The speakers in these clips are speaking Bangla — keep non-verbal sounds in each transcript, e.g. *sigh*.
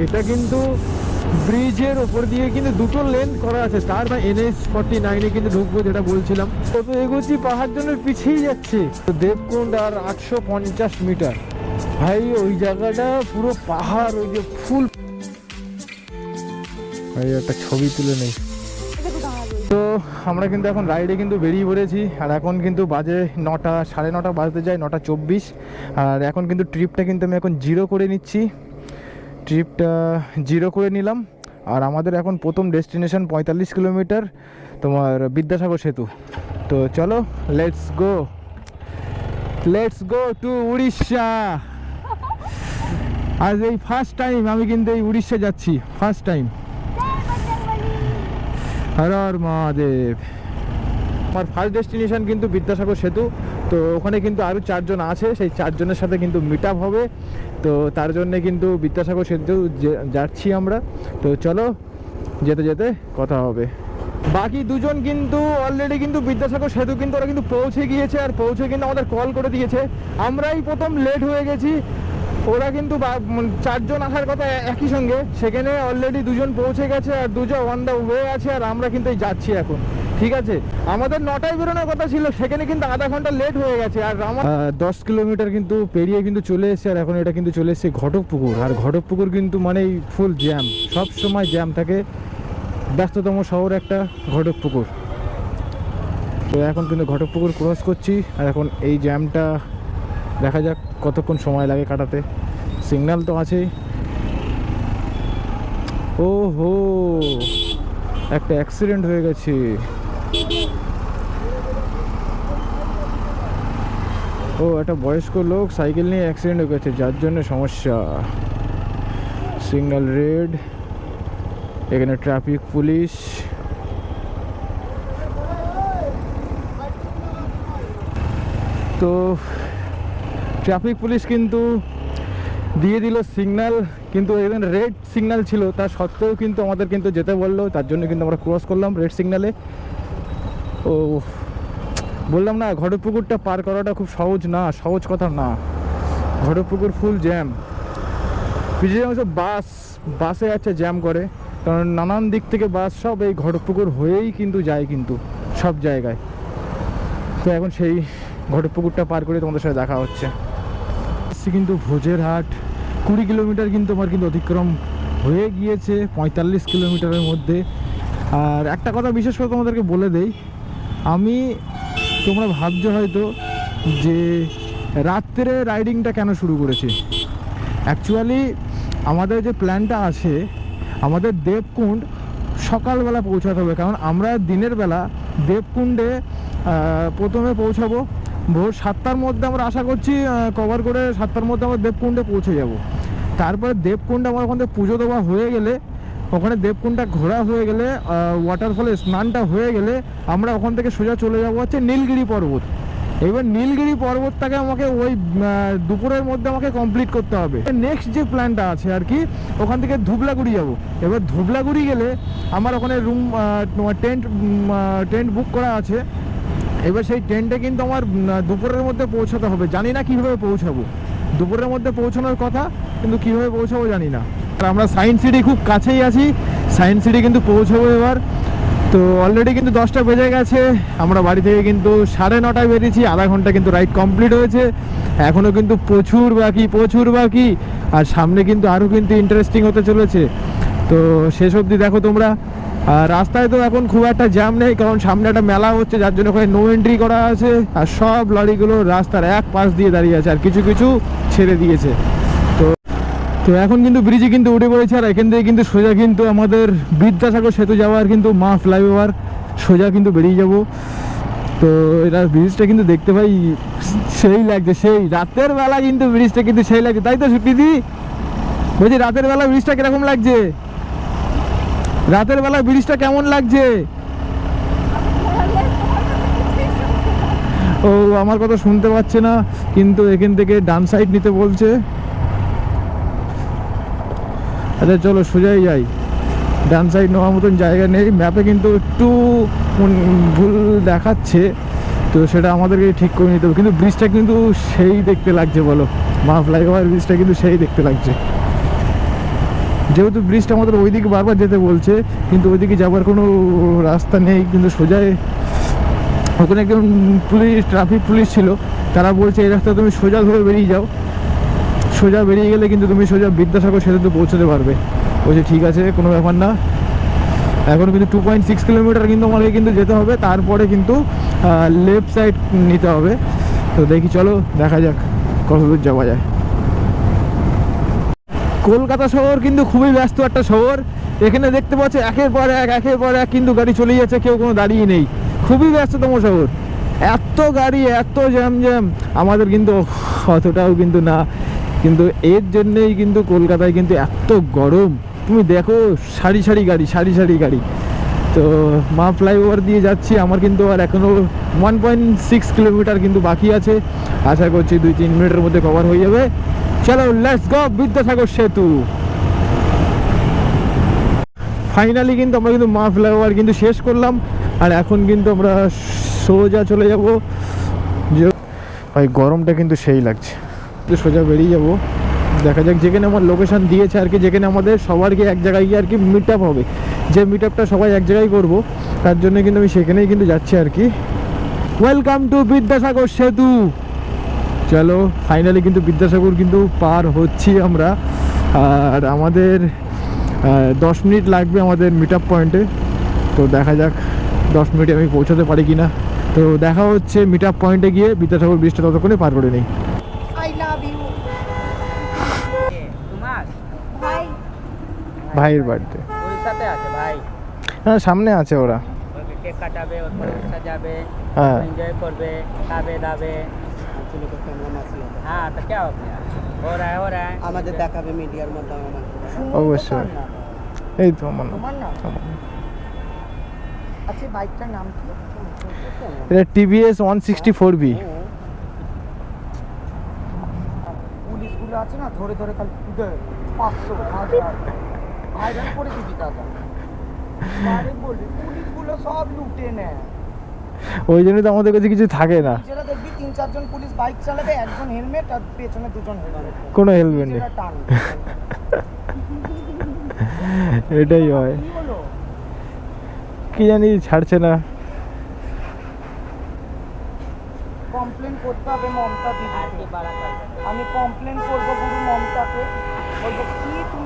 এটা কিন্তু ব্রিজের ওপর দিয়ে কিন্তু দুটো লেন করা আছে। স্টার বা এনএস ফর্টি নাইনে কিন্তু ঢুকবো যেটা বলছিলাম। কত এগোচ্ছি, পাহাড় জন্য পিছিয়ে যাচ্ছে। দেবকুণ্ড আর আটশো পঞ্চাশ মিটার। ভাই, ওই জায়গাটা পুরো পাহাড়, ওই যে ফুল। ভাই, একটা ছবি তুলে নেই। তো আমরা কিন্তু এখন রাইডে কিন্তু বেরিয়ে পড়েছি। আর এখন কিন্তু বাজে নটা, সাড়ে নটা বাজতে যায়, নটা চব্বিশ। আর এখন কিন্তু ট্রিপটা কিন্তু আমি এখন জিরো করে নিচ্ছি। ট্রিপটা জিরো করে নিলাম। আর আমাদের এখন প্রথম ডেস্টিনেশন পঁয়তাল্লিশ কিলোমিটার তোমার বিদ্যাসাগর সেতু। তো চলো let's go let's go to Orissa. আজ এই ফার্স্ট টাইম আমি কিন্তু এই উড়িষ্যা যাচ্ছি ফার্স্ট টাইম হর মহাদেব। আমার ফার্স্ট ডেস্টিনেশন কিন্তু বিদ্যাসাগর সেতু। তো ওখানে কিন্তু আরও চারজন আছে, সেই চারজনের সাথে কিন্তু মিট আপ হবে। তো তার জন্যে কিন্তু বিদ্যাসাগর সেতু যাচ্ছি আমরা। তো চলো, যেতে যেতে কথা হবে। বাকি দুজন কিন্তু অলরেডি কিন্তু বিদ্যাসাগর সেতু কিন্তু ওরা কিন্তু পৌঁছে গিয়েছে আর পৌঁছে কিন্তু আমাদের কল করে দিয়েছে। আমরাই প্রথম লেট হয়ে গেছি। ওরা কিন্তু চারজন আসার কথা একই সঙ্গে। সেখানে অলরেডি দুজন পৌঁছে গেছে আর দুজন অন দ্য ওয়ে আছে আর আমরা কিন্তু যাচ্ছি এখন। ঠিক আছে? আমাদের নটায় বেরোনোর কথা ছিল, সেখানে কিন্তু আধা ঘণ্টা লেট হয়ে গেছে। আর আমার দশ কিলোমিটার কিন্তু পেরিয়ে কিন্তু চলে এসেছে, আর এখন এটা কিন্তু চলে এসেছে ঘটকপুকুর। আর ঘটকপুকুর কিন্তু মানেই ফুল জ্যাম সব সময় জ্যাম থাকে। ব্যস্ততম শহর একটা ঘটকপুকুর। তো এখন কিন্তু ঘটকপুকুর ক্রস করছি, আর এখন এই জ্যামটা দেখা যাক কতক্ষণ সময় লাগে কাটাতে। সিগন্যাল তো আছেই। ও হো একটা অ্যাক্সিডেন্ট হয়ে গেছে। ও, একটা বয়স্ক লোক সাইকেল নিয়ে অ্যাক্সিডেন্ট হয়ে গেছে যার জন্য সমস্যা। সিগন্যাল রেড এখানে ট্রাফিক পুলিশ তো ট্রাফিক পুলিশ কিন্তু দিয়ে দিল সিগন্যাল কিন্তু এখানে রেড সিগন্যাল ছিল, তা সত্ত্বেও কিন্তু আমাদের কিন্তু যেতে বলল, তার জন্য কিন্তু আমরা ক্রস করলাম রেড সিগন্যালে ও, বললাম না ঘটপুকুরটা পার করাটা খুব সহজ না, সহজ কথা না। ঘটপুকুর ফুল জ্যাম বিশেষ অংশ বাস, বাসে আছে জ্যাম করে। কারণ নানান দিক থেকে বাস সব এই ঘটপুকুর হয়েই কিন্তু যায় কিন্তু, সব জায়গায়। তো এখন সেই ঘটপুকুরটা পার করে তোমাদের সাথে দেখা হচ্ছে। কিন্তু ভোজের হাট। কুড়ি কিলোমিটার কিন্তু আমার কিন্তু অতিক্রম হয়ে গিয়েছে, পঁয়তাল্লিশ কিলোমিটারের মধ্যে। আর একটা কথা বিশেষ করে তোমাদেরকে বলে দেই আমি, তোমরা ভাবছ হয়তো যে রাত্রে রাইডিংটা কেন শুরু করেছি? অ্যাকচুয়ালি আমাদের যে প্ল্যানটা আছে, আমাদের দেবকুণ্ড সকালবেলা পৌঁছাতে হবে। কারণ আমরা দিনের বেলা দেবকুণ্ডে প্রথমে পৌঁছাবো। ভোর সাতটার মধ্যে আমরা আশা করছি কভার করে সাতটার মধ্যে আমরা দেবকুণ্ডে পৌঁছে যাব। তারপরে দেবকুণ্ডে আমার ওখান থেকে পুজো দেওয়া হয়ে গেলে ওখানে দেবকুণ্ডটা ঘোরা হয়ে গেলে ওয়াটারফলে স্নানটা হয়ে গেলে আমরা ওখান থেকে সোজা চলে যাব হচ্ছে নীলগিরি পর্বত। এবার নীলগিরি পর্বতটাকে আমাকে ওই দুপুরের মধ্যে আমাকে কমপ্লিট করতে হবে। নেক্সট যে প্ল্যানটা আছে আর কি, ওখান থেকে ধুবলাগুড়ি যাব। এবার ধুবলাগুড়ি গেলে আমার ওখানে রুম টেন্ট টেন্ট বুক করা আছে। এবার সেই টেন্টে কিন্তু আমার দুপুরের মধ্যে পৌঁছাতে হবে। জানি না কীভাবে পৌঁছাবো। দুপুরের মধ্যে পৌঁছানোর কথা, কিন্তু কীভাবে পৌঁছাবো জানি না। আর আমরা সায়েন্স সিটি খুব কাছেই আছি। সায়েন্স সিটি কিন্তু পৌঁছাবো এবার। তো অলরেডি কিন্তু দশটা বেজে গেছে। আমরা বাড়ি থেকে কিন্তু সাড়ে নটায় বেরিয়েছি। আধা ঘণ্টা কিন্তু রাইড কমপ্লিট হয়েছে। এখনও কিন্তু প্রচুর বাকি প্রচুর বাকি। আর সামনে কিন্তু আরও কিন্তু ইন্টারেস্টিং হতে চলেছে। তো শেষ অবধি দেখো তোমরা। আর রাস্তায় তো এখন খুব একটা জ্যাম নেই, কারণ সামনে একটা মেলা হচ্ছে, যার জন্য ওখানে নো এন্ট্রি করা আছে। আর সব লরিগুলো রাস্তার এক পাশ দিয়ে দাঁড়িয়ে আছে, আর কিছু কিছু ছেড়ে দিয়েছে। তো এখন কিন্তু ব্রিজে কিন্তু উঠে পড়েছে আর এখান থেকে কিন্তু সোজা কিন্তু আমাদের বিদ্যাসাগর সেতু যাওয়ার কিন্তু মা ফ্লাইওভার সোজা কিন্তু বেরিয়ে যাব। তো এটা ব্রিজটা কিন্তু দেখতে পাই, সেই লাগছে, সেই রাতের বেলা কিন্তু ব্রিজটা কিন্তু সেই লাগছে। তাই তো সুপ্রীতি বলছি, রাতের বেলা ব্রিজটা কীরকম লাগছে? রাতের বেলা ব্রিজটা কেমন লাগছে? ও, আমার কথা শুনতে পাচ্ছে না, কিন্তু এখান থেকে ডান সাইড নিতে বলছে। আচ্ছা চলো সোজাই যাই ডান সাইড নেওয়ার মতন জায়গা নেই। ম্যাপে কিন্তু একটু ভুল দেখাচ্ছে। তো সেটা আমাদেরকে ঠিক করে নিতে হবে। কিন্তু ব্রিজটা কিন্তু সেই দেখতে লাগছে, বলো। মা ফ্লাইওভার ব্রিজটা কিন্তু সেই দেখতে লাগছে। যেহেতু ব্রিজটা আমাদের ওইদিকে বারবার যেতে বলছে, কিন্তু ওইদিকে যাবার কোনো রাস্তা নেই, কিন্তু সোজাই ওখানে একজন পুলিশ ট্রাফিক পুলিশ ছিল, তারা বলছে, এই রাস্তা তুমি সোজা ধরে বেরিয়ে যাও। সোজা বেরিয়ে গেলে কিন্তু তুমি সোজা বিদ্যাসাগর সেতুতে পৌঁছতে পারবে। বলছে, ঠিক আছে, কোনো ব্যাপার না। এখন কিন্তু টু পয়েন্ট সিক্স কিলোমিটার কিন্তু আমাকে কিন্তু যেতে হবে। তারপরে কিন্তু লেফট সাইড নিতে হবে। তো দেখি, চলো, দেখা যাক কত দূর যাওয়া যায়। কলকাতা শহর কিন্তু খুবই ব্যস্ত একটা শহর। এখানে দেখতে পাচ্ছ, একের পর এক, একের পর এক কিন্তু গাড়ি চলে যাচ্ছে, কেউ কোনো দাঁড়িয়ে নেই। খুবই ব্যস্ততম শহর। এত গাড়ি, এত জ্যাম জ্যাম আমাদের কিন্তু অতটাও কিন্তু না। কিন্তু এর জন্যেই কিন্তু কলকাতায় কিন্তু এত গরম। তুমি দেখো, সারি সারি গাড়ি, সারি সারি গাড়ি। তো মা ফ্লাইওভার দিয়ে যাচ্ছি, আমার কিন্তু আর এখনও ওয়ান পয়েন্ট সিক্স কিলোমিটার কিন্তু বাকি আছে। আশা করছি দুই তিন মিনিটের মধ্যে কভার হয়ে যাবে। চলো লেটস গো বিদ্যাসাগর সেতু। ফাইনালি কিন্তু আমরা কিন্তু মা ফ্লাইওভার কিন্তু শেষ করলাম। আর এখন কিন্তু আমরা সোজা চলে যাব। যে ভাই, গরমটা কিন্তু সেই লাগছে। তো সোজা বেরিয়ে যাব। দেখা যাক যেখানে আমার লোকেশন দিয়েছে আর কি, যেখানে আমাদের সবার গিয়ে এক জায়গায় গিয়ে আর কি মিট আপ হবে। যে মিট আপটা সবাই এক জায়গায় করব, তার জন্য কিন্তু আমি সেখানেই কিন্তু যাচ্ছি আর কি। ওয়েলকাম টু বিদ্যাসাগর সেতু। চলো ফাইনালি কিন্তু বিদ্যাসাগর কিন্তু পার হচ্ছি আমরা। আর আমাদের দশ মিনিট লাগবে আমাদের মিট আপ পয়েন্টে তো দেখা যাক দশ মিনিটে আমি পৌঁছাতে পারি কি না তো দেখা হচ্ছে মিট আপ পয়েন্টে গিয়ে বিদ্যাসাগর ব্রিজটা ততক্ষণে পার করে নেই I love you. তোমার ভাই ভাইয়ের বার্থডে। সাথে আছে ভাই। হ্যাঁ সামনে আছে ওরা। কেক কাটাবে হ্যাঁ। এনজয় হ্যাঁ। করবে দাবে। হ্যাঁ কে আমাদের দেখাবে মিডিয়ার অবশ্যই। এই তো আচ্ছা বাইকটার নাম কি? TVS one sixty four B পুলিশগুলো আছে না ধরে ধরে পাঁচশো ভাইরাল করে দিবি দাদা? আরে বলি পুলিশগুলো সব লুটে নেয়। ওই জন্য তো আমাদের কাছে কিছু থাকে না। যেটা দেখবি তিন চারজন পুলিশ বাইক চালাবে একজন হেলমেট আর পেছনে দুজন হেলমেট। কোনো হেলমেট নেই। *laughs* এটাই হয়। কি জানি ছাড়ছে না। কমপ্লেন করতে হবে মমতা দিদি আমি কমপ্লেন করব গুরু মমতাকে। বলব কি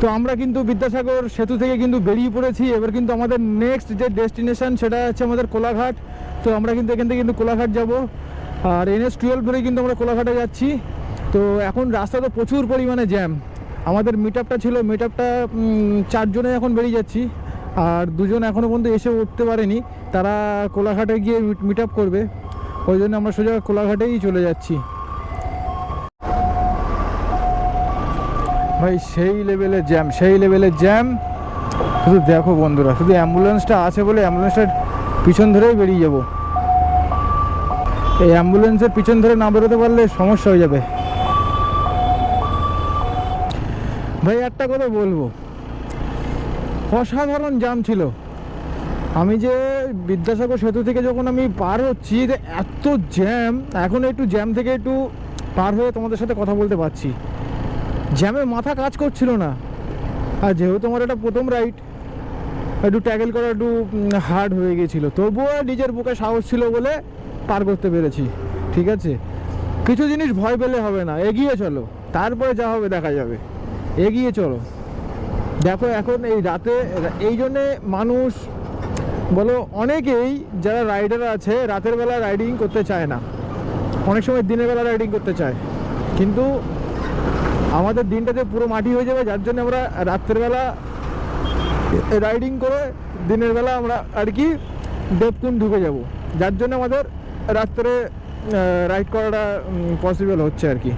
তো আমরা কিন্তু বিদ্যাসাগর সেতু থেকে কিন্তু বেরিয়ে পড়েছি। এবার কিন্তু আমাদের নেক্সট যে ডেস্টিনেশন সেটা হচ্ছে আমাদের কোলাঘাট। তো আমরা কিন্তু এখান থেকে কিন্তু কোলাঘাট যাব। আর এনএস টুয়েলভ ধরে কিন্তু আমরা কোলাঘাটে যাচ্ছি। তো এখন রাস্তা তো প্রচুর পরিমাণে জ্যাম আমাদের মিট আপটা ছিল মিট আপটা চারজনে এখন বেরিয়ে যাচ্ছি। আর দুজন এখনও পর্যন্ত এসে উঠতে পারেনি। তারা কোলাঘাটে গিয়ে মিট আপ করবে। ওই জন্য আমরা সোজা কোলাঘাটেই চলে যাচ্ছি। ভাই, সেই লেভেলের জ্যাম সেই লেভেলের জ্যাম শুধু দেখো বন্ধুরা, শুধু অ্যাম্বুলেন্সটা আছে বলে অ্যাম্বুলেন্সটার পিছন ধরেই বেরিয়ে যাব। এই অ্যাম্বুলেন্সের পিছন ধরে না বেরোতে পারলে সমস্যা হয়ে যাবে। ভাই, একটা কথা বলব। অসাধারণ জ্যাম ছিল। আমি যে বিদ্যাসাগর সেতু থেকে যখন আমি পার হচ্ছি, যে এত জ্যাম এখন একটু জ্যাম থেকে একটু পার হয়ে তোমাদের সাথে কথা বলতে পারছি। জ্যামে মাথা কাজ করছিল না। আর যেহেতু আমার এটা প্রথম রাইড একটু ট্যাকেল করা একটু হার্ড হয়ে গেছিল। তবুও নিজের বুকে সাহস ছিল বলে পার করতে পেরেছি, ঠিক আছে? কিছু জিনিস ভয় পেলে হবে না, এগিয়ে চলো, তারপরে যা হবে দেখা যাবে। এগিয়ে চলো। দেখো এখন এই রাতে, এই জন্যে মানুষ, বলো অনেকেই যারা রাইডার আছে, রাতের বেলা রাইডিং করতে চায় না। অনেক সময় দিনের বেলা রাইডিং করতে চায়। কিন্তু আমাদের দিনটাতে পুরো মাটি হয়ে যাবে, যার জন্য আমরা রাত্রেবেলা রাইডিং করে দিনের বেলা আমরা আর কি দেবকুন ঢুকে যাব। যার জন্য আমাদের রাত্রে রাইড করাটা পসিবল হচ্ছে আর কি।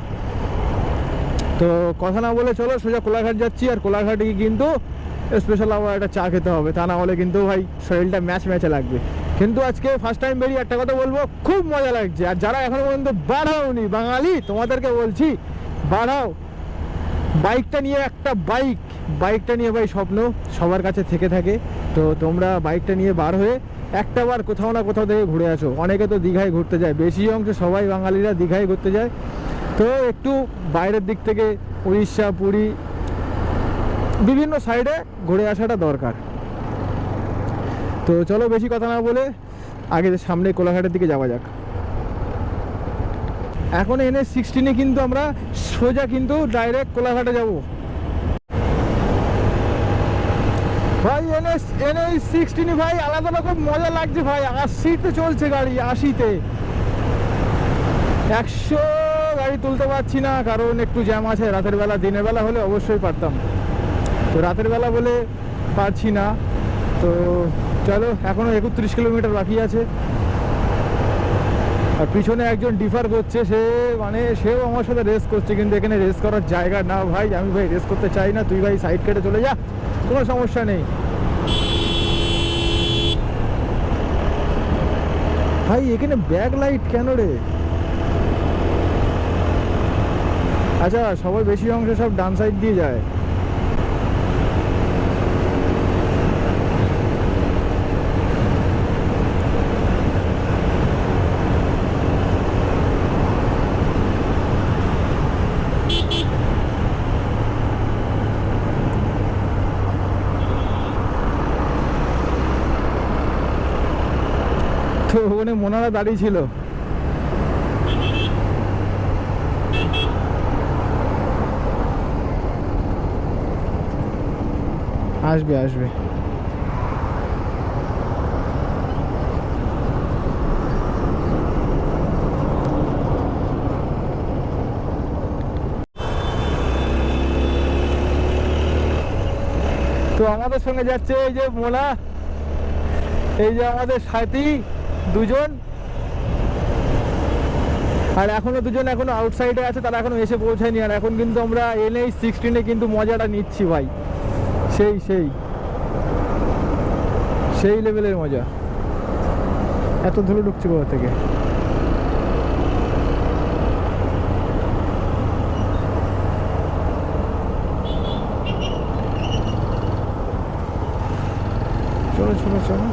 তো কথা না বলে চলো, সোজা কোলাঘাট যাচ্ছি, আর কোলাঘাটে কিন্তু স্পেশাল আমার একটা চা খেতে হবে। তা না হলে কিন্তু ভাই শরীরটা ম্যাচ ম্যাচে লাগবে। কিন্তু আজকে ফার্স্ট টাইম বেরিয়ে একটা কথা বলব, খুব মজা লাগছে। আর যারা এখনও পর্যন্ত বাড়াওনি বাঙালি, তোমাদেরকে বলছি, বাড়াও। বাইকটা নিয়ে একটা বাইক, বাইকটা নিয়ে ভাই স্বপ্ন সবার কাছে থেকে থাকে। তো তোমরা বাইকটা নিয়ে বার হয়ে একটা বার কোথাও না কোথাও থেকে ঘুরে আসো। অনেকে তো দীঘায় ঘুরতে যায়, বেশি অংশ সবাই বাঙালিরা দীঘায় ঘুরতে যায়। তো একটু বাইরের দিক থেকে উড়িষ্যা, পুরী, বিভিন্ন সাইডে ঘুরে আসাটা দরকার। তো চলো বেশি কথা না বলে আগে সামনে কোলাঘাটের দিকে যাওয়া যাক। এখন এনএস সিক্সটিনে কিন্তু আমরা সোজা কিন্তু ডাইরেক্ট কোলাঘাটে যাব। ভাই এনএস এনএস সিক্সটিনে ভাই আলাদা রকম মজা লাগছে ভাই। আশিতে চলছে গাড়ি, আশিতে। একশো গাড়ি তুলতে পারছি না, কারণ একটু জ্যাম আছে। রাতের বেলা, দিনের বেলা হলে অবশ্যই পারতাম। তো রাতের বেলা বলে পারছি না। তো চলো, এখনও একত্রিশ কিলোমিটার বাকি আছে। আর পিছনে একজন ডিফার করছে, সে মানে সেও আমার সাথে রেস করছে, কিন্তু এখানে রেস করার জায়গা না ভাই। আমি ভাই রেস করতে চাই না, তুই ভাই সাইড কেটে চলে যা, কোনো সমস্যা নেই। ভাই, এখানে ব্যাক লাইট কেন রে? আচ্ছা সবাই বেশি অংশ সব ডান সাইড দিয়ে যায় তো মোনারা দাঁড়িয়ে ছিল? আসবে আসবে। তো আমাদের সঙ্গে যাচ্ছে এই যে মোলা এই যে আমাদের সাথী, দুজন। আর এখনও দুজন এখনও আউটসাইডে আছে, তারা এখনও এসে পৌঁছায়নি। আর এখন কিন্তু আমরা এনএইচ সিক্সটিনে কিন্তু মজাটা নিচ্ছি ভাই। সেই সেই। সেই লেভেলের মজা। এত ধুলো ঢুকছে কোথা থেকে চলো চলো চলো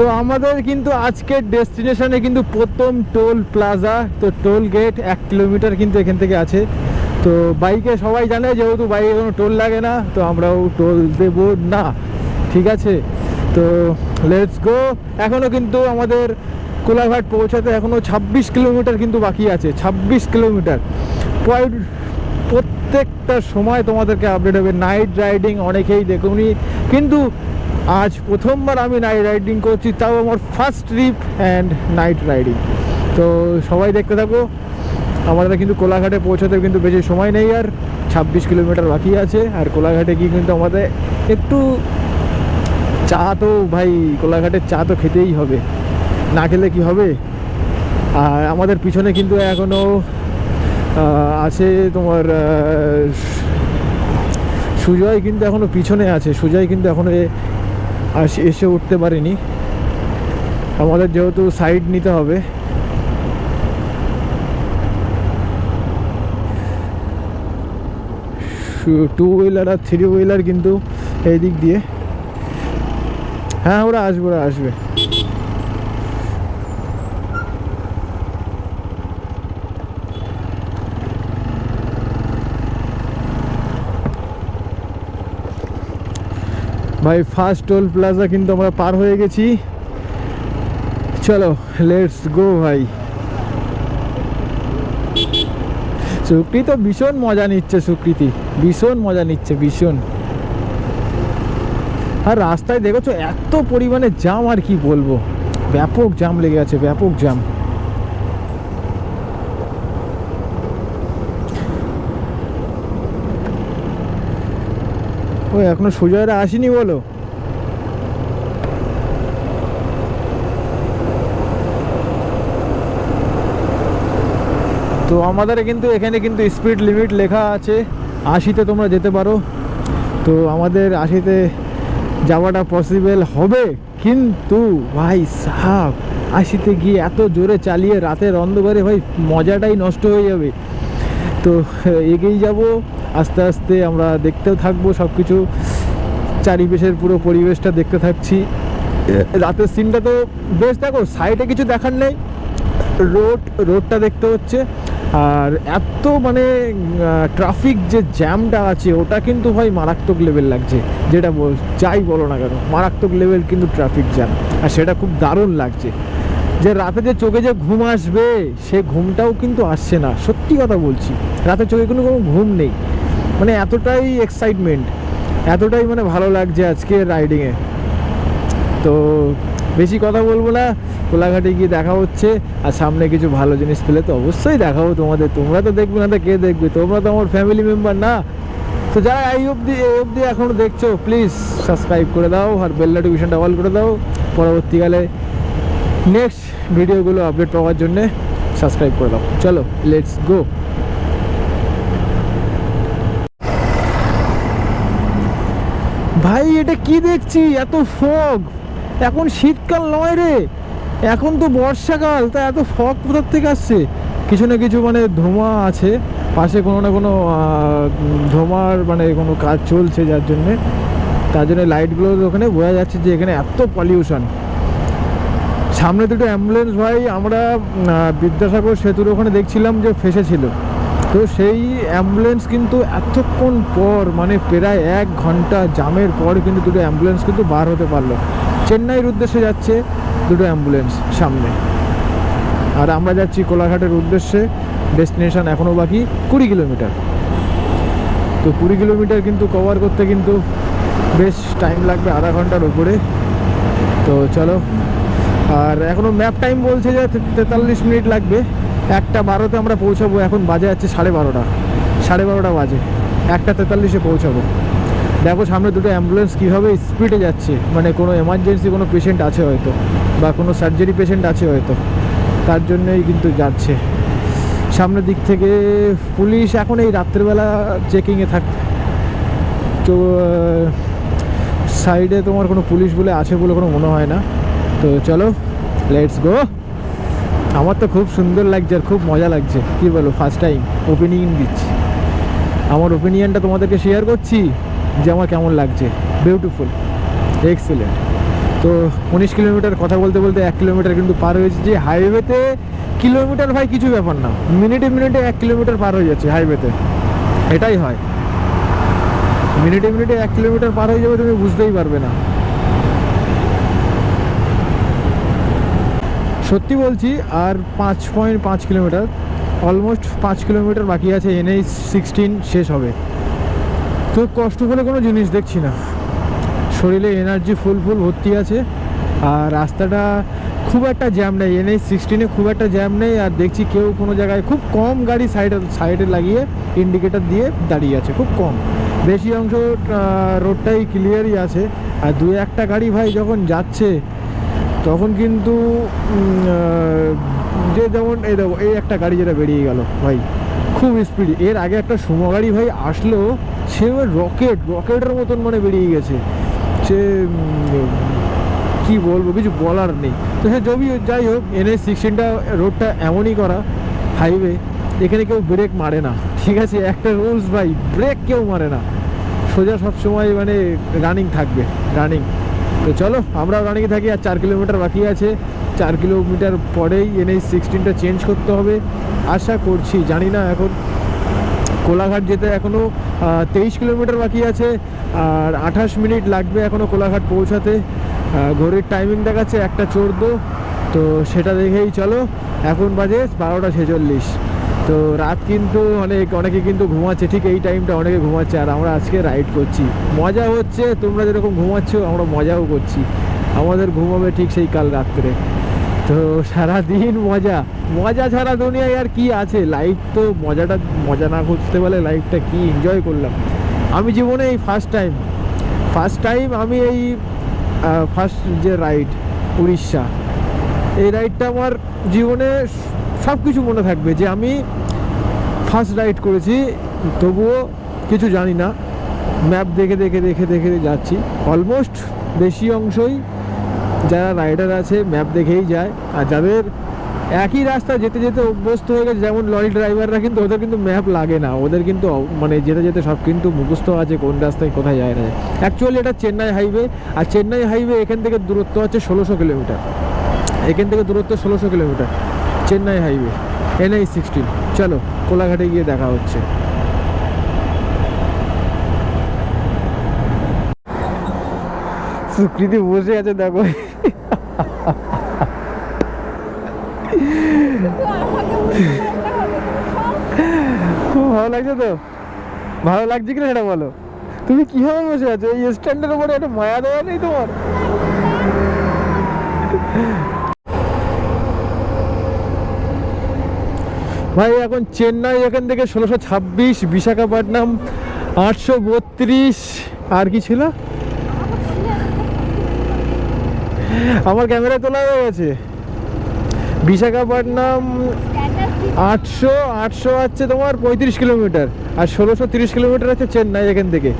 তো আমাদের কিন্তু আজকের ডেস্টিনেশনে কিন্তু প্রথম টোল প্লাজা, তো টোল গেট এক কিলোমিটার কিন্তু এখান থেকে আছে। তো বাইকে সবাই জানে যেহেতু বাইকে কোনো টোল লাগে না, তো আমরাও টোল দেব না। ঠিক আছে? তো লেটস গো এখনও কিন্তু আমাদের কোলাঘাট পৌঁছাতে এখনও ছাব্বিশ কিলোমিটার কিন্তু বাকি আছে, ছাব্বিশ কিলোমিটার। পয়েন্ট প্রত্যেকটা সময় তোমাদেরকে আপডেট হবে। নাইট রাইডিং অনেকেই দেখুনি। কিন্তু আজ প্রথমবার আমি নাইট রাইডিং করছি, তাও আমার first trip and night riding তো সবাই দেখতে থাকো, আমাদের কিন্তু কোলাঘাটে পৌঁছাতে কিন্তু বেশি সময় নেই আর, ছাব্বিশ কিলোমিটার বাকি আছে। আর কোলাঘাটে গিয়ে কিন্তু আমাদের একটু চা তো ভাই কোলাঘাটের চা তো খেতেই হবে। না খেলে কি হবে? আর আমাদের পিছনে কিন্তু এখনও আছে তোমার সুজয় কিন্তু এখনও পিছনে আছে। সুজয় কিন্তু এখনও এ- আস- এসে উঠতে পারিনি। আমাদের যেহেতু সাইড নিতে হবে। টু হুইলার আর থ্রি হুইলার কিন্তু এই দিক দিয়ে। হ্যাঁ ওরা আসবে ওরা আসবে। ভাই ফার্স্ট টোল প্লাজা কিন্তু আমরা পার হয়ে গেছি। চলো লেটস গো ভাই। সুকৃতি তো ভীষণ মজা নিচ্ছে সুকৃতি ভীষণ মজা নিচ্ছে, ভীষণ। আর রাস্তায় দেখেছ, এত পরিমাণে জাম আর কি বলব? ব্যাপক জাম লেগে আছে, ব্যাপক জাম ওই এখনও সুজয়রা আসেনি বলো। তো আমাদের কিন্তু এখানে কিন্তু স্পিড লিমিট লেখা আছে, আশিতে তোমরা যেতে পারো। তো আমাদের আশিতে যাওয়াটা পসিবল হবে, কিন্তু ভাই সাহাব, আশিতে গিয়ে এত জোরে চালিয়ে রাতের অন্ধকারে ভাই মজাটাই নষ্ট হয়ে যাবে। তো এগিয়ে যাব। আস্তে আস্তে আমরা দেখতেও থাকব সব কিছু চারিপাশের পুরো পরিবেশটা দেখতে থাকছি। রাতের সিনটা তো বেশ, দেখো সাইডে কিছু দেখার নেই। রোড, রোডটা দেখতে হচ্ছে। আর এত মানে ট্রাফিক যে জ্যামটা আছে, ওটা কিন্তু ভাই মারাত্মক লেভেল লাগছে। যেটা বল, যাই বলো না কেন, মারাত্মক লেভেল কিন্তু ট্রাফিক জ্যাম আর সেটা খুব দারুণ লাগছে। যে রাতে যে চোখে যে ঘুম আসবে, সে ঘুমটাও কিন্তু আসছে না। সত্যি কথা বলছি। রাতে চোখে কোনো কোনো ঘুম নেই। মানে এতটাই এক্সাইটমেন্ট এতটাই মানে ভালো লাগছে আজকে রাইডিংয়ে তো বেশি কথা বলব না, কোলাঘাটে গিয়ে দেখা হচ্ছে, আর সামনে কিছু ভালো জিনিস পেলে তো অবশ্যই দেখাবো তোমাদের। তোমরা তো দেখবে না তো কে দেখবে? তোমরা তো আমার ফ্যামিলি মেম্বার না। তো যারা এই অবধি এই অবধি এখনও দেখছ প্লিজ সাবস্ক্রাইব করে দাও আর বেল নোটিফিকেশনটা অল করে দাও। পরবর্তীকালে নেক্সট ভিডিওগুলো আপডেট পাওয়ার জন্যে সাবস্ক্রাইব করে দাও। চলো লেটস গো ভাই, এটা কি দেখছি? এত ফগ। এখন শীতকাল নয় রে। এখন তো বর্ষাকাল, তা এত ফগ কোথার থেকে আসছে? কিছু না কিছু মানে ধোঁয়া আছে। পাশে কোনো না কোনো ধোঁয়ার মানে কোনো কাজ চলছে যার জন্যে। তার জন্য লাইটগুলো ওখানে বোঝা যাচ্ছে যে এখানে এত পলিউশন সামনে দুটো অ্যাম্বুলেন্স ভাই, আমরা বিদ্যাসাগর সেতুর ওখানে দেখছিলাম যে ফেসেছিল। তো সেই অ্যাম্বুলেন্স কিন্তু এতক্ষণ পর মানে প্রায় এক ঘণ্টা জামের পর কিন্তু দুটো অ্যাম্বুলেন্স কিন্তু বার হতে পারল। চেন্নাইয়ের উদ্দেশ্যে যাচ্ছে দুটো অ্যাম্বুলেন্স সামনে। আর আমরা যাচ্ছি কোলাঘাটের উদ্দেশ্যে ডেস্টিনেশন এখনও বাকি কুড়ি কিলোমিটার তো কুড়ি কিলোমিটার কিন্তু কভার করতে কিন্তু বেশ টাইম লাগবে আধা ঘণ্টার উপরে। তো চলো, আর এখনও ম্যাপ টাইম বলছে যে তেতাল্লিশ মিনিট লাগবে। একটা বারোতে আমরা পৌঁছাবো, এখন বাজে যাচ্ছে সাড়ে বারোটা। সাড়ে বারোটা বাজে। একটা তেতাল্লিশে পৌঁছাবো। দেখো সামনে দুটো অ্যাম্বুলেন্স কীভাবে স্পিডে যাচ্ছে। মানে কোনো এমার্জেন্সি কোনো পেশেন্ট আছে হয়তো, বা কোনো সার্জারি পেশেন্ট আছে হয়তো। তার জন্যই কিন্তু যাচ্ছে। সামনের দিক থেকে পুলিশ এখন এই রাত্রেবেলা চেকিংয়ে থাক তো সাইডে তোমার কোনো পুলিশ বলে আছে বলে কোনো মনে হয় না। তো চলো লেটস গো আমার তো খুব সুন্দর লাগছে আর খুব মজা লাগছে। কি বলো ফার্স্ট টাইম ওপিনিয়ন দিচ্ছি আমার ওপিনিয়নটা তোমাদেরকে শেয়ার করছি যে আমার কেমন লাগছে। বিউটিফুল এক্সিলেন্ট তো উনিশ কিলোমিটার কথা বলতে বলতে এক কিলোমিটার কিন্তু পার হয়েছে যে হাইওয়েতে কিলোমিটার ভাই কিছু ব্যাপার না। মিনিটে মিনিটে এক কিলোমিটার পার হয়ে যাচ্ছে হাইওয়েতে এটাই হয়। মিনিটে মিনিটে এক কিলোমিটার পার হয়ে যাবে তুমি বুঝতেই পারবে না। সত্যি বলছি, আর পাঁচ পয়েন্ট পাঁচ কিলোমিটার অলমোস্ট পাঁচ কিলোমিটার বাকি আছে এনএইচ সিক্সটিন শেষ হবে। তো কষ্ট করে কোনো জিনিস দেখছি না। শরীরে এনার্জি ফুল ফুল ভর্তি আছে, আর রাস্তাটা খুব একটা জ্যাম নেই। এনএইচ সিক্সটিনে খুব একটা জ্যাম নেই, আর দেখছি কেউ কোনো জায়গায় খুব কম গাড়ি সাইডে সাইডে লাগিয়ে ইন্ডিকেটার দিয়ে দাঁড়িয়ে আছে, খুব কম। বেশি অংশ রোডটাই ক্লিয়ারই আছে। আর দু একটা গাড়ি ভাই যখন যাচ্ছে তখন কিন্তু যে যেমন, এই দেখো, এই একটা গাড়ি যেটা বেরিয়ে গেল, ভাই, খুব স্পিড এর আগে একটা সুমো গাড়ি ভাই আসলো, সে রকেট রকেটের মতন মানে বেরিয়ে গেছে। সে কি বলব, কিছু বলার নেই। তো সে জবি যাই হোক এনএস সিক্সটিনটা রোডটা এমনই করা হাইওয়ে এখানে কেউ ব্রেক মারে না। ঠিক আছে, একটা রুলস ভাই ব্রেক কেউ মারে না। সোজা সবসময় মানে রানিং থাকবে রানিং তো চলো আমরাও রানিংয়ে থাকি আর চার কিলোমিটার বাকি আছে। চার কিলোমিটার পরেই এনএইচ সিক্সটিনটা চেঞ্জ করতে হবে। আশা করছি, জানি না এখন। কোলাঘাট যেতে এখনও তেইশ কিলোমিটার বাকি আছে আর আঠাশ মিনিট লাগবে এখনও কোলাঘাট পৌঁছাতে। ঘড়ির টাইমিং দেখাচ্ছে একটা চোদ্দ, তো সেটা দেখেই চলো। এখন বাজে বারোটা ছেচল্লিশ। তো রাত কিন্তু অনেক, অনেকে কিন্তু ঘুমাচ্ছে, ঠিক এই টাইমটা অনেকে ঘুমাচ্ছে, আর আমরা আজকে রাইড করছি। মজা হচ্ছে, তোমরা যেরকম ঘুমাচ্ছ, আমরা মজাও করছি। আমাদের ঘুমাবে ঠিক সেই কাল রাত্রে। তো সারাদিন মজা। মজা ছাড়া দুনিয়ায় আর কি আছে? লাইফ তো মজাটা, মজা না করতে পারলে লাইফটা কি এনজয় করলাম? আমি জীবনে এই ফার্স্ট টাইম ফার্স্ট টাইম আমি এই ফার্স্ট যে রাইড উড়িষ্যা। এই রাইডটা আমার জীবনে সব কিছু মনে থাকবে যে আমি ফার্স্ট রাইড করেছি, তবুও কিছু জানি না। ম্যাপ দেখে দেখে দেখে দেখে যাচ্ছি। অলমোস্ট বেশি অংশই যারা রাইডার আছে ম্যাপ দেখেই যায়। আর যাদের একই রাস্তা যেতে যেতে অভ্যস্ত হয়ে গেছে, যেমন লরি ড্রাইভাররা কিন্তু ওদের কিন্তু ম্যাপ লাগে না। ওদের কিন্তু মানে যেতে যেতে সব কিন্তু মুখস্থ আছে কোন রাস্তায় কোথায় যায় না। অ্যাকচুয়ালি এটা চেন্নাই হাইওয়ে আর চেন্নাই হাইওয়ে এখান থেকে দূরত্ব হচ্ছে ষোলোশো কিলোমিটার। এখান থেকে দূরত্ব ষোলোশো kilometre. Chennai highway NH sixteen চলো, কোলাঘাটে গিয়ে দেখা হচ্ছে। সুকৃতি বসে আছে, দেখো। খুব ভালো লাগছে তো? ভালো লাগছে কিনা সেটা বলো? তুমি কীভাবে বসে আছো? এই স্ট্যান্ডের উপরে একটা মায়া দেওয়া নেই তোমার? ভাই, এখন চেন্নাই, এখান থেকে ষোলোশো ছাব্বিশ, বিশাখাপট্টনম, আটশো বত্রিশ, আর কি ছিল? আমার ক্যামেরায় তোলা হয়ে গেছে। বিশাখাপট্টনম আটশো আটশো আছে তোমার পঁয়ত্রিশ কিলোমিটার, আর ষোলোশো তিরিশ কিলোমিটার আছে চেন্নাই এখান থেকে।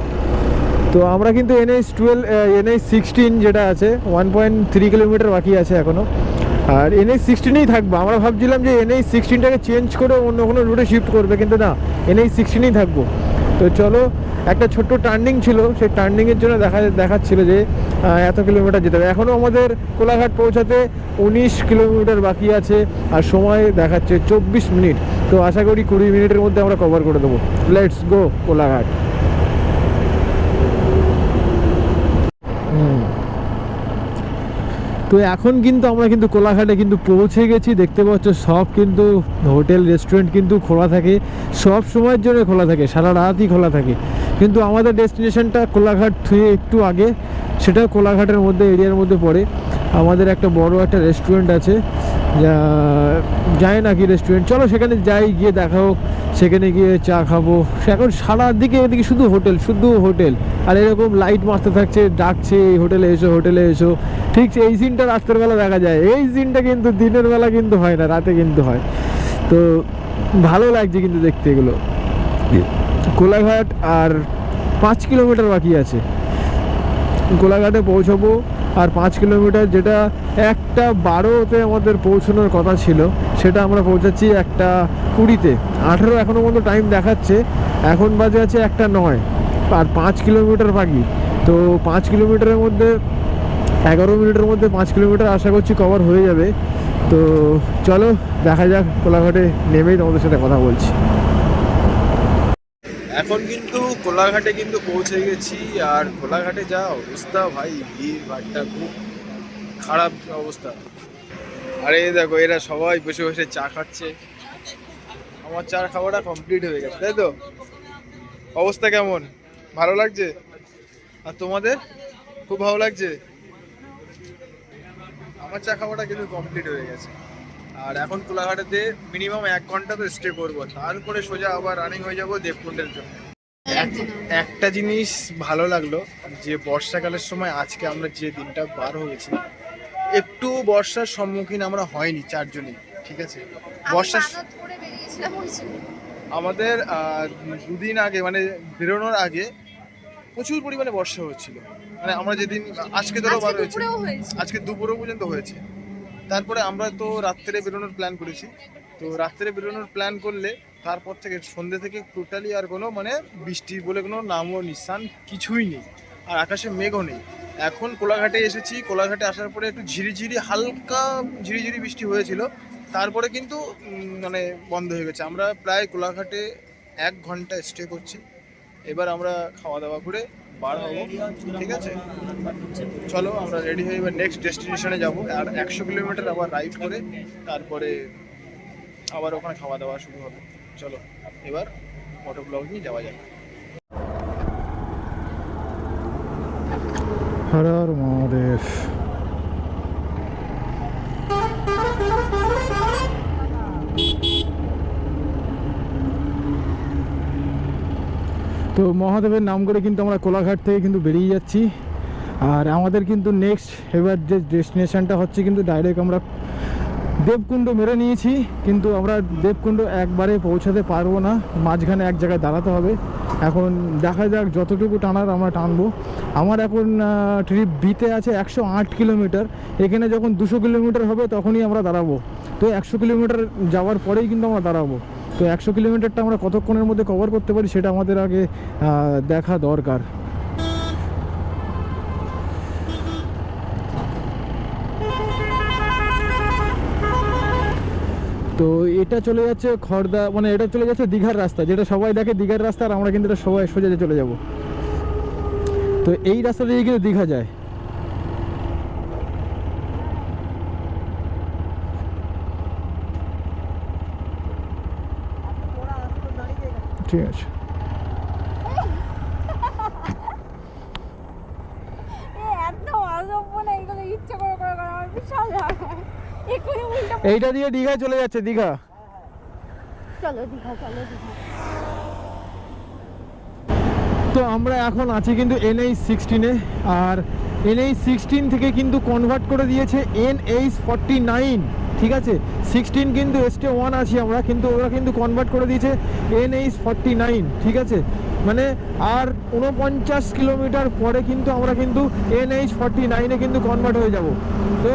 তো আমরা কিন্তু এনএইচ টুয়েলভ এনএইচ সিক্সটিন যেটা আছে, ওয়ান পয়েন্ট থ্রি কিলোমিটার বাকি আছে এখনও আর এনএইচ সিক্সটিনেই থাকব। আমরা ভাবছিলাম যে এনএইচ সিক্সটিনটাকে চেঞ্জ করে অন্য কোনো রুটে শিফট করবে, কিন্তু না এনএইচ সিক্সটিনেই থাকব। তো চলো, একটা ছোট্ট টার্নিং ছিল, সেই টার্নিংয়ের জন্য দেখা দেখাচ্ছিল যে এত কিলোমিটার যেতে হবে। এখনও আমাদের কোলাঘাট পৌঁছাতে উনিশ কিলোমিটার বাকি আছে, আর সময় দেখাচ্ছে চব্বিশ মিনিট। তো আশা করি কুড়ি মিনিটের মধ্যে আমরা কভার করে দেবো। Let's go Kolaghat. তো এখন কিন্তু আমরা কিন্তু কোলাঘাটে কিন্তু পৌঁছে গেছি। দেখতে পাচ্ছ সব কিন্তু হোটেল, রেস্টুরেন্ট কিন্তু খোলা থাকে। সব সময়ের জন্য খোলা থাকে, সারা রাতই খোলা থাকে। কিন্তু আমাদের ডেস্টিনেশনটা কোলাঘাট থেকে একটু আগে। সেটাও কোলাঘাটের মধ্যে, এরিয়ার মধ্যে পড়ে। আমাদের একটা বড় একটা রেস্টুরেন্ট আছে। যা, যায় নাকি রেস্টুরেন্ট চলো সেখানে যাই, গিয়ে দেখা হোক। সেখানে গিয়ে চা খাব। এখন সারা দিকে এদিকে শুধু হোটেল শুধু হোটেল। আর এরকম লাইট মারতে থাকছে, ডাকছে, এই হোটেলে এসো হোটেলে এসো। ঠিক এই সিনটা রাত্রের বেলা দেখা যায়। এই সিনটা কিন্তু দিনের বেলা কিন্তু হয় না, রাতে কিন্তু হয়। তো ভালো লাগছে কিন্তু দেখতে এগুলো। কোলাঘাট আর পাঁচ কিলোমিটার বাকি আছে। গোলাঘাটে পৌঁছবো আর পাঁচ কিলোমিটার যেটা একটা বারোতে আমাদের পৌঁছানোর কথা ছিল, সেটা আমরা পৌঁছাচ্ছি একটা কুড়িতে। আঠেরো এখনও পর্যন্ত টাইম দেখাচ্ছে, এখন বাজে আছে একটা নয়, আর পাঁচ কিলোমিটার বাকি। তো পাঁচ কিলোমিটারের মধ্যে, এগারো মিনিটের মধ্যে পাঁচ কিলোমিটার আশা করছি কভার হয়ে যাবে। তো চলো, দেখা যাক কোলাঘাটে নেমেই তোমাদের সাথে কথা বলছি। এখন কিন্তু কোলাঘাটে কিন্তু পৌঁছে গেছি, আর কোলাঘাটে যা অবস্থা ভাই ভিড় ভাড়টা খুব খারাপ অবস্থা। আরে দেখো, এরা সবাই বসে বসে চা খাচ্ছে। আমার চা খাওয়াটা কমপ্লিট হয়ে গেছে, তাই তো? অবস্থা কেমন? ভালো লাগছে? আর তোমাদের? খুব ভালো লাগছে? আমার চা খাওয়াটা কিন্তু কমপ্লিট হয়ে গেছে। আর এখন কোলাঘাটেতে মিনিমাম এক ঘণ্টা তো স্টে করব। তারপরে সোজা আবার রানিং হয়ে যাব দেবকুণ্ডের জন্য। এক- একটা জিনিস ভালো লাগল যে বর্ষাকালের সময় আজকে আমরা যে দিনটা বার হয়েছি একটু বর্ষার সম্মুখীন আমরা হয়নি চারজনই ঠিক আছে? বর্ষা। আমাদের দুদিন আগে মানে বেরোনোর আগে প্রচুর পরিমাণে বর্ষা হচ্ছিল মানে আমরা যেদিন আজকে ধরো বার হয়েছে। আজকে দুপুরও পর্যন্ত হয়েছে। তারপরে আমরা তো রাত্রে বেরোনোর প্ল্যান করেছি। তো রাত্রে বেরোনোর প্ল্যান করলে তারপর থেকে সন্ধ্যে থেকে টোটালি আর কোনো মানে বৃষ্টি বলে কোনো নামও নিঃসান কিছুই নেই। আর আকাশে মেঘও নেই। এখন কোলাঘাটে এসেছি। কোলাঘাটে আসার পরে একটু ঝিরিঝিরি, হালকা ঝিরিঝিরি বৃষ্টি হয়েছিল। তারপরে কিন্তু মানে বন্ধ হয়ে গেছে। আমরা প্রায় কোলাঘাটে এক ঘণ্টা স্টে করছি। এবার আমরা খাওয়া দাওয়া করে বার হব। ঠিক আছে? চলো আমরা রেডি হয়ে এবার নেক্সট ডেস্টিনেশনে যাব। আর একশো কিলোমিটার আবার রাইড করে তারপরে আবার ওখানে খাওয়া দাওয়া শুরু হবে। চলো এবার অটো ব্লগ নিয়ে যাওয়া যাবে হর হর মহাদেব। তো মহাদেবের নাম করে কিন্তু আমরা কোলাঘাট থেকে কিন্তু বেরিয়ে যাচ্ছি। আর আমাদের কিন্তু নেক্সট এবার যে ডেস্টিনেশনটা হচ্ছে কিন্তু ডাইরেক্ট আমরা দেবকুণ্ড মেরে নিয়েছি। কিন্তু আমরা দেবকুণ্ড একবারে পৌঁছাতে পারব না। মাঝখানে এক জায়গায় দাঁড়াতে হবে। এখন দেখা যাক যতটুকু টানার আমরা টানবো। আমার এখন ট্রিপ বিতে আছে একশো আট কিলোমিটার। এখানে যখন দুশো কিলোমিটার হবে তখনই আমরা দাঁড়াবো। তো একশো কিলোমিটার যাওয়ার পরেই কিন্তু আমরা দাঁড়াবো। তো একশো কিলোমিটারটা আমরা কতক্ষণের মধ্যে কভার করতে পারি সেটা আমাদের আগে দেখা দরকার। তো এটা চলে যাচ্ছে খড়দা মানে এটা চলে যাচ্ছে দীঘার রাস্তা। যেটা সবাই দেখে দীঘার রাস্তা, আর আমরা কিন্তু এটা সবাই সোজা চলে যাব। তো এই রাস্তা দিয়ে কিন্তু দীঘা যায় ঠিক আছে এ এত অসভ্য না এগুলো ইচ্ছে করে করে করে আমার বিশাল রাগ হয়। এক্ষুনি আছে এইটা দিয়ে দীঘায় চলে যাচ্ছে দীঘা। চলো দীঘা চলো দীঘা। তো আমরা এখন আছি কিন্তু এনএইচ সিক্সটিনে আর এনএইচ সিক্সটিন থেকে কিন্তু কনভার্ট করে দিয়েছে এনএইচ ফর্টি নাইন ঠিক আছে? সিক্সটিন কিন্তু এসটে ওয়ান আছি আমরা, কিন্তু ওরা কিন্তু কনভার্ট করে দিয়েছে এনএইচ ফর্টি নাইন ঠিক আছে? মানে আর উনপঞ্চাশ কিলোমিটার পরে কিন্তু আমরা কিন্তু এনএইচ ফর্টি নাইনে কিন্তু কনভার্ট হয়ে যাব। তো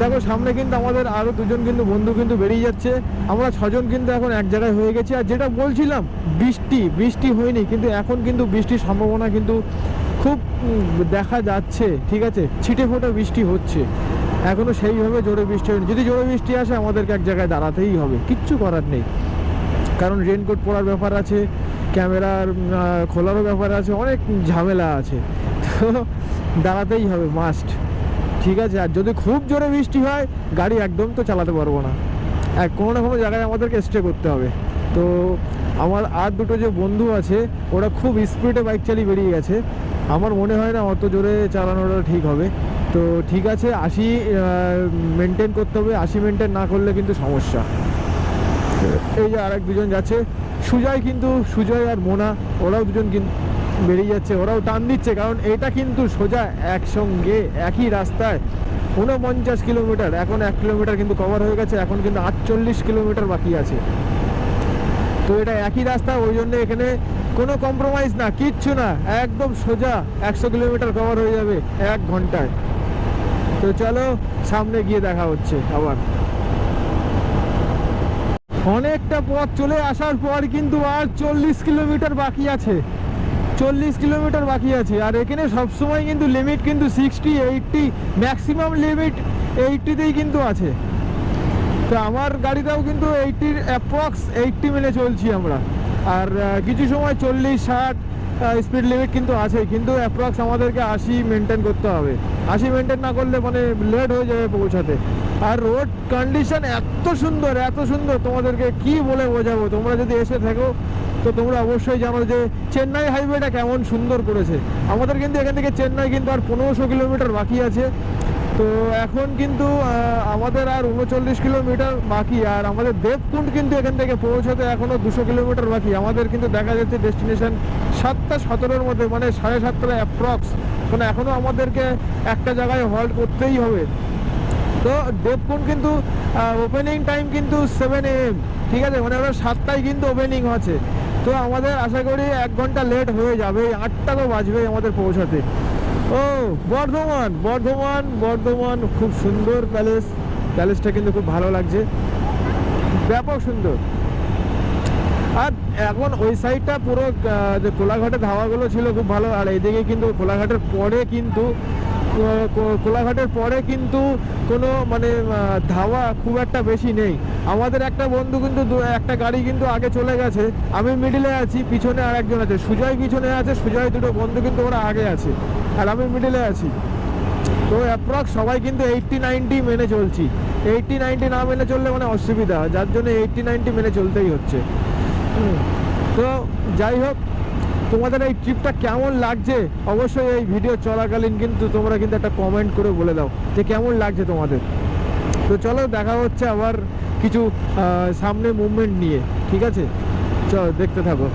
দেখো, সামনে কিন্তু আমাদের আরও দুজন কিন্তু বন্ধু কিন্তু বেরিয়ে যাচ্ছে। আমরা ছজন কিন্তু এখন এক জায়গায় হয়ে গেছি। আর যেটা বলছিলাম, বৃষ্টি বৃষ্টি হয়নি, কিন্তু এখন কিন্তু বৃষ্টির সম্ভাবনা কিন্তু খুব দেখা যাচ্ছে, ঠিক আছে? ছিটে ফোটা বৃষ্টি হচ্ছে। এখনও সেইভাবে জোরে বৃষ্টি হয়নি। যদি জোরে বৃষ্টি আসে, আমাদেরকে এক জায়গায় দাঁড়াতেই হবে। কিচ্ছু করার নেই। কারণ রেনকোট পরার ব্যাপার আছে, ক্যামেরার খোলারও ব্যাপার আছে, অনেক ঝামেলা আছে। তো দাঁড়াতেই হবে মাস্ট ঠিক আছে, আর যদি খুব জোরে বৃষ্টি হয়, গাড়ি একদম তো চালাতে পারব না। এক কোনো না কোনো জায়গায় আমাদেরকে স্টে করতে হবে। তো আমার আর দুটো যে বন্ধু আছে, ওরা খুব স্পিডে বাইক চালিয়ে বেরিয়ে গেছে। আমার মনে হয় না অত জোরে চালানোটা ঠিক হবে। তো ঠিক আছে, আশি মেনটেন করতে হবে। আশি মেনটেন না করলে কিন্তু সমস্যা। এই যে আরেক দুজন যাচ্ছে, সুজয় কিন্তু, সুজয় আর মোনা, ওরাও দুজন কিন্তু বেরিয়ে যাচ্ছে, ওরাও টান দিচ্ছে কারণ এটা কিন্তু সোজা একসঙ্গে, একই রাস্তায় উনপঞ্চাশ কিলোমিটার, এখন এক কিলোমিটার কিন্তু কভার হয়ে গেছে, এখন কিন্তু আটচল্লিশ কিলোমিটার বাকি আছে। তো এটা একই রাস্তা, ওই জন্য এখানে কোনো কম্প্রোমাইজ না, কিচ্ছু না, একদম সোজা একশো কিলোমিটার কভার হয়ে যাবে এক ঘন্টায়। তো চলো, সামনে গিয়ে দেখা হচ্ছে আবার। অনেকটা পথ চলে আসার পর কিন্তু আর চল্লিশ কিলোমিটার বাকি আছে। চল্লিশ কিলোমিটার বাকি আছে। আর এখানে সবসময় কিন্তু লিমিট কিন্তু সিক্সটি এইটটি ম্যাক্সিমাম লিমিট এইটটিতেই কিন্তু আছে। তো আমার গাড়িটাও কিন্তু এইটটির অ্যাপ্রক্স এইটটি মেনে চলছি আমরা। আর কিছু সময় চল্লিশ, ষাট স্পিড লিমিট কিন্তু আছে, কিন্তু অ্যাপ্রক্স আমাদেরকে আশি মেনটেন করতে হবে। আশি মেনটেন না করলে মানে লেট হয়ে যাবে পৌঁছাতে। আর রোড কন্ডিশন এত সুন্দর এত সুন্দর, তোমাদেরকে কি বলে বোঝাবো? তোমরা যদি এসে থাকো তো তোমরা অবশ্যই জানো যে চেন্নাই হাইওয়েটা কেমন সুন্দর করেছে। আমাদের কিন্তু এখান থেকে চেন্নাই কিন্তু আর পনেরোশো কিলোমিটার বাকি আছে। তো এখন কিন্তু আমাদের আর উনচল্লিশ কিলোমিটার বাকি আর আমাদের দেবকুণ্ড কিন্তু এখান থেকে পৌঁছাতে এখনও দুশো কিলোমিটার বাকি। আমাদের কিন্তু দেখা যাচ্ছে ডেস্টিনেশন সাতটা সতেরোর মধ্যে মানে সাড়ে সাতটা অ্যাপ্রক্স মানে এখনও আমাদেরকে একটা জায়গায় হল্ট করতেই হবে। তো দেবকুণ্ড কিন্তু ওপেনিং টাইম কিন্তু সেভেন এম ঠিক আছে? মানে ওরা সাতটায় কিন্তু ওপেনিং আছে। তো আমাদের আশা করি এক ঘণ্টা লেট হয়ে যাবে, আটটা তো বাজবে আমাদের পৌঁছাতে। ও, বর্ধমান বর্ধমান বর্ধমান, খুব সুন্দর প্যালেস প্যালেসটা কিন্তু খুব ভালো লাগছে। ব্যাপক সুন্দর। আর এখন ওই সাইডটা পুরো যে কোলাঘাটের ধাবাগুলো ছিল খুব ভালো, আর এইদিকে কিন্তু কোলাঘাটের পরে কিন্তু কোলাঘাটের পরে কিন্তু কোনো মানে ধাওয়া খুব একটা বেশি নেই। আমাদের একটা বন্ধু কিন্তু একটা গাড়ি কিন্তু আগে চলে গেছে। আমি মিডিলে আছি, পিছনে আর একজন আছে। সুজয় পিছনে আছে, সুজয় দুটো বন্ধু কিন্তু ওরা আগে আছে। আর আমি মিডিলে আছি। তো অ্যাপ্রক্স সবাই কিন্তু এইটটি নাইনটি মেনে চলছি। এইটটি নাইনটি না মেনে চললে মানে অসুবিধা। যার জন্য এইটটি নাইনটি মেনে চলতেই হচ্ছে। তো যাই হোক তোমাদের এই ট্রিপটা কেমন লাগছে? অবশ্যই এই ভিডিও চলাকালীন কিন্তু তোমরা কিন্তু একটা কমেন্ট করে বলে দাও যে কেমন লাগছে তোমাদের। তো চলো দেখা হচ্ছে আবার কিছু সামনে মুভমেন্ট নিয়ে, ঠিক আছে? চলো দেখতে থাকো।